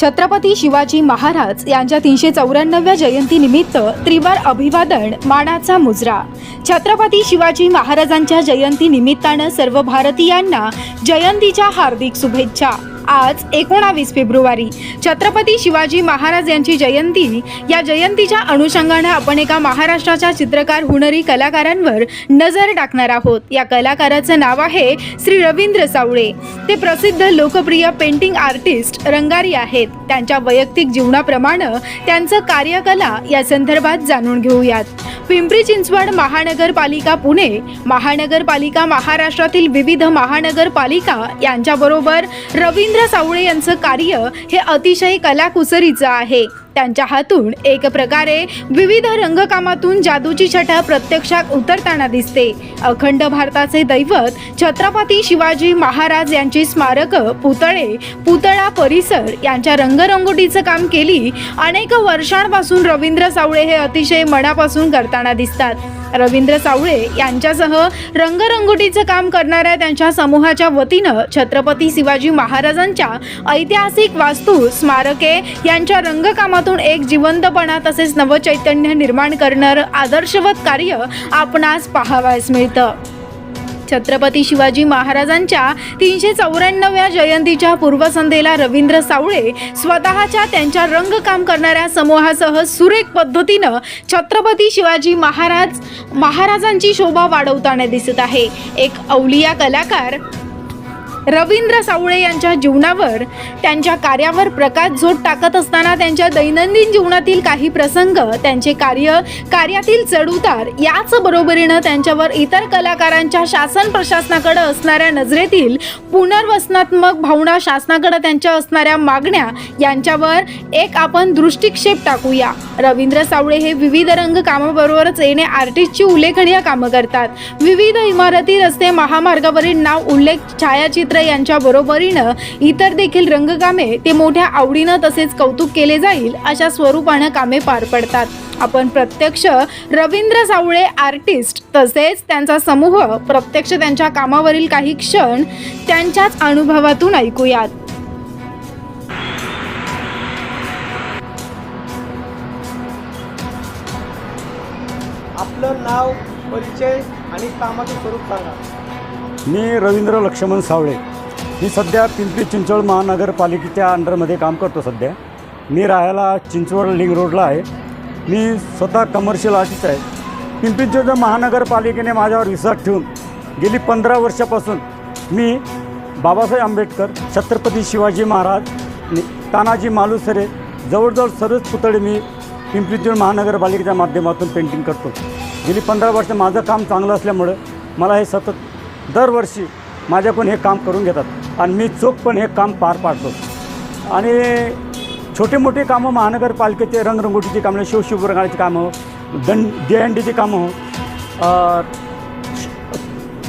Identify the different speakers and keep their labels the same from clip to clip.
Speaker 1: छत्रपती शिवाजी महाराज यांच्या तीनशे चौऱ्याण्णव्या जयंतीनिमित्त त्रिवार अभिवादन मानाचा मुजरा. छत्रपती शिवाजी महाराजांच्या जयंतीनिमित्तानं सर्व भारतीयांना जयंतीच्या हार्दिक शुभेच्छा. आज एकोणावीस फेब्रुवारी. छत्रपती शिवाजी महाराज यांची जयंती. या जयंतीच्या अनुषंगानं आपण एका महाराष्ट्राच्या चित्रकार हुनरी कलाकारांवर नजर टाकणार आहोत. या कलाकाराचं नाव आहे श्री रवींद्र सावळे. ते प्रसिद्ध लोकप्रिय पेंटिंग आर्टिस्ट रंगारी आहेत. त्यांच्या वैयक्तिक जीवनाप्रमाणे त्यांचं कार्यकला या संदर्भात जाणून घेऊयात. पिंपरी चिंचवड महानगरपालिका पुणे महानगरपालिका महाराष्ट्रातील विविध महानगरपालिका यांच्याबरोबर रवींद्र सावळे यांचं कार्य हे अतिशय कलाकुसरीचं आहे. त्यांच्या हातून एक प्रकारे विविध रंगकामातून जादूची छटा प्रत्यक्षात उतरताना दिसते. अखंड भारताचे दैवत छत्रपती शिवाजी महाराज यांची स्मारक पुतळे पुतळा परिसर यांच्या रंगरंगोटीचं काम केली अनेक वर्षांपासून रवींद्र सावळे हे अतिशय मनापासून करताना दिसतात. रवींद्र सावळे यांच्यासह रंगरंगोटीचं काम करणाऱ्या त्यांच्या समूहाच्या वतीनं छत्रपती शिवाजी महाराजांच्या ऐतिहासिक वास्तू स्मारके यांच्या रंगकामातून एक जिवंतपणा तसेच नवचैतन्य निर्माण करणारं आदर्शवत कार्य आपणास पाहावयास मिळतं. छत्रपती शिवाजी महाराजांच्या तीनशे चौऱ्याण्णव्या जयंतीच्या पूर्वसंध्येला रवींद्र सावळे स्वतःच्या त्यांच्या रंगकाम करणाऱ्या समूहासह सुरेख पद्धतीनं छत्रपती शिवाजी महाराज महाराजांची शोभा वाढवताना दिसत आहे. एक अवलिया कलाकार रवींद्र सावळे यांच्या जीवनावर त्यांच्या कार्यावर प्रकाश झोत टाकत असताना त्यांच्या दैनंदिन जीवनातील काही प्रसंग त्यांचे कार्य कार्यातील चढउतार याच बरोबरीनं त्यांच्यावर इतर कलाकारांच्या शासन प्रशासनाकडे असणाऱ्या नजरेतील पुनर्वसनात्मक भावना शासनाकडे त्यांच्या असणाऱ्या मागण्या यांच्यावर एक आपण दृष्टिक्षेप टाकूया. रवींद्र सावळे हे विविध रंग कामाबरोबरच येणे आर्टिस्टची उल्लेखनीय कामं करतात. विविध इमारती रस्ते महामार्गावरील नाव उल्लेख छायाचित्र यांच्या बरोबरीनं इतर देखील रंगकामे ते मोठ्या आवडीनं तसेच कौतुक केले जाईल अशा स्वरूपानं कामे पार पडतात. आपण प्रत्यक्ष रवींद्र सावळे आर्टिस्ट तसेच त्यांचा समूह प्रत्यक्ष त्यांच्या कामावरील काही क्षण त्यांच्याच अनुभवातून ऐकूयात.
Speaker 2: आपलं नाव परिचय आणि कामाचं स्वरूप सांगा.
Speaker 3: मी रवींद्र लक्ष्मण सावळे. मी सध्या पिंपरी चिंचवड महानगरपालिकेच्या अंडरमध्ये काम करतो सध्या. मी राहायला चिंचवड लिंग रोडला आहे. मी स्वतः कमर्शियल आर्टिस्ट आहे. पिंपरी चिंचवड महानगरपालिकेने माझ्यावर विश्वास ठेवून गेली पंधरा वर्षापासून मी बाबासाहेब आंबेडकर छत्रपती शिवाजी महाराज तानाजी मालुसरे जवळजवळ सर्वच पुतळे मी पिंपरी चिंचवड महानगरपालिकेच्या माध्यमातून पेंटिंग करतो. गेली पंधरा वर्ष माझं काम चांगलं असल्यामुळं मला हे सतत दरवर्षी माझ्याकडून हे काम करून घेतात आणि मी चोख पण हे काम पार पाडतो. आणि छोटे मोठे कामं महानगरपालिकेचे रंगरंगोटीची कामं शिवशिवरंगाची कामं दंड दहीहंडीची कामं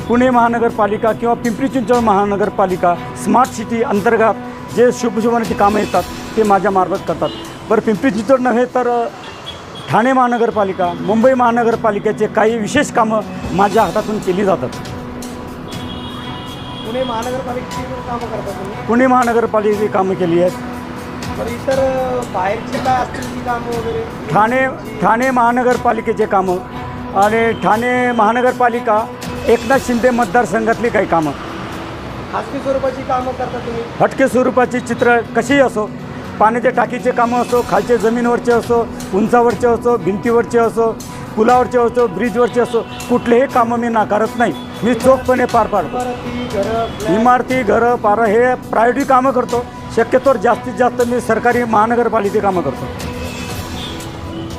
Speaker 3: पुणे महानगरपालिका किंवा पिंपरी चिंचवड महानगरपालिका स्मार्ट सिटी अंतर्गत जे शुभशुभाची कामं येतात ते माझ्या मार्फत करतात. बरं पिंपरी चिंचवड नव्हे तर ठाणे महानगरपालिका मुंबई महानगरपालिकेचे काही विशेष कामं माझ्या हातातून केली जातात.
Speaker 2: पुणे महानगरपालिकेची कामं करता तुम्ही?
Speaker 3: पुणे महानगरपालिकेची कामं केली आहेत.
Speaker 2: तर इतर अं, बाहेरचे काय असतील ती कामं वगैरे?
Speaker 3: ठाणे ठाणे महानगरपालिकेचे कामं आणि ठाणे महानगरपालिका एकनाथ शिंदे मतदारसंघातली काही कामं.
Speaker 2: खासगी स्वरूपाची कामं करता तुम्ही?
Speaker 3: हटके स्वरूपाची चित्र कशीही असो पाण्याच्या टाकीचे कामं असो खालचे जमीनवरचे असो उंचावरचे असो भिंतीवरचे असो पुलावरचे असो ब्रिजवरचे असो कुठलेही कामं मी नाकारत नाही. मी चोखपणे पार पाडतो.
Speaker 2: इमारती घरं
Speaker 3: पारं हे प्रायोरिटी कामं करतो. शक्यतोवर जास्तीत जास्त मी सरकारी महानगरपालिकेची कामं करतो.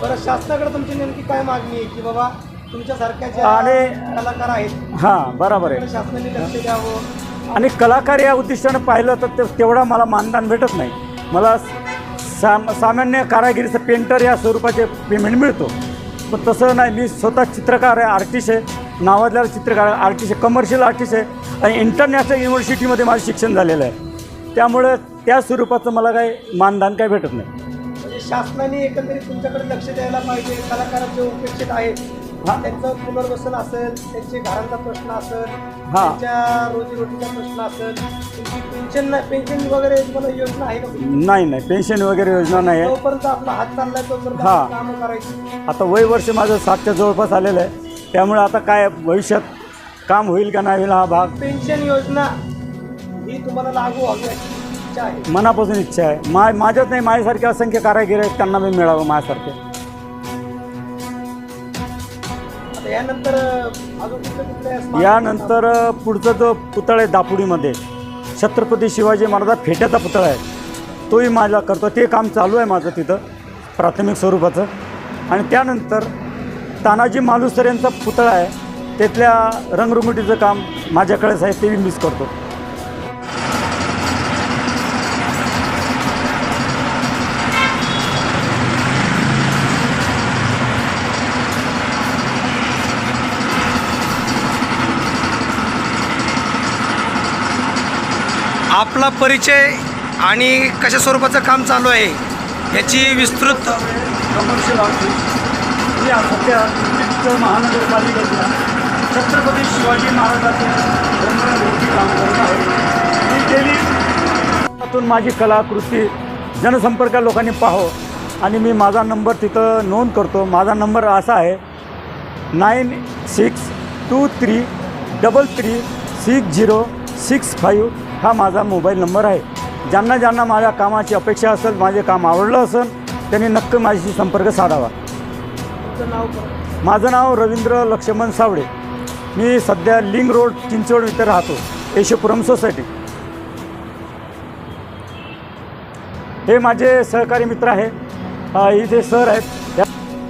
Speaker 2: बरं शासनाकडे तुमची नेमकी काय मागणी आहे? की बाबा तुमच्यासारख्या ज्या
Speaker 3: आणि-
Speaker 2: कलाकार आहेत.
Speaker 3: हां बरोबर आहे.
Speaker 2: त्याकडे शासनाने लक्ष द्यावं.
Speaker 3: आणि कलाकार या उद्दिष्टानं पाहिलं तर ते तेवढा मला मानधन भेटत नाही. मला साम सामान्य कारागिरीचं पेंटर या स्वरूपाचे पेमेंट मिळतो. पण तसं नाही मी स्वतः चित्रकार आहे आर्टिस्ट आहे. नावाजलेला चित्रकार आर्टिस्ट आहे कमर्शियल आर्टिस्ट आहे आणि इंटरनॅशनल युनिव्हर्सिटीमध्ये माझं शिक्षण झालेलं आहे त्यामुळे त्या स्वरूपाचं मला काही मानधन काही भेटत नाही
Speaker 2: म्हणजे शासनाने एकंदरीत तुमच्याकडे लक्ष द्यायला पाहिजे कलाकारांचे उपेक्षित आहेत
Speaker 3: हा.
Speaker 2: त्यांचं पुनर्वसन असेल त्यांचे घरांचा प्रश्न असेल
Speaker 3: हा.
Speaker 2: त्यांच्या रोजीरोटीचा प्रश्न असेल तुमची पेन्शन पेन्शन वगैरे तुम्हाला योजना आहे का?
Speaker 3: नाही नाही पेन्शन वगैरे योजना नाही आहे
Speaker 2: जोपर्यंत आपला हात चाललाय तोपर्यंत
Speaker 3: हा.
Speaker 2: कामं करायची
Speaker 3: आता वय वर्ष माझं सातच्या जवळपास आलेलं आहे त्यामुळे आता काय भविष्यात काम होईल का नाही होईल हा भाग
Speaker 2: पेन्शन योजना ही तुम्हाला लागू व्हावी अशी इच्छा आहे.
Speaker 3: मनापासून इच्छा आहे. मा माझ्याच नाही माझ्यासारखे असंख्य कारागीर आहेत त्यांना मी मिळावं माझ्यासारखे.
Speaker 2: आता यानंतर अजून कुठले कुठले smart
Speaker 3: यानंतर अ, पुढचा जो पुतळा आहे दापुडीमध्ये छत्रपती शिवाजी महाराजा फेट्याचा पुतळा आहे. तोही माझा करतो. ते काम चालू आहे माझं तिथं प्राथमिक स्वरूपाचं. आणि त्यानंतर तानाजी मालुसर यांचा पुतळा आहे. त्यातल्या रंगरंगोटीचं काम माझ्याकडेच आहे ते मी मिस करतो.
Speaker 2: आपला परिचय आणि कशा स्वरूपाचं काम चालू आहे याची विस्तृत
Speaker 3: या सध्या महानगरपालिकेच्या छत्रपती शिवाजी महाराजांचे रंगरंगोटी काम करत आहे. मी गेली त्यातून माझी कलाकृती जनसंपर्क लोकांनी पाहो आणि मी माझा नंबर तिथं नोंद करतो. माझा नंबर असा आहे. Nine six two three double three six zero six five हा माझा मोबाईल नंबर आहे. ज्यांना ज्यांना माझ्या कामाची अपेक्षा असेल माझे काम आवडलं असेल त्यांनी नक्की माझ्याशी संपर्क साधावा.
Speaker 2: तुमचं नाव
Speaker 3: माझं नाव रवींद्र लक्ष्मण सावळे. मी सध्या लिंग रोड चिंचवड इथे राहतो यशपुरम सोसायटी. हे माझे सहकारी मित्र आहे. इथे सर आहेत.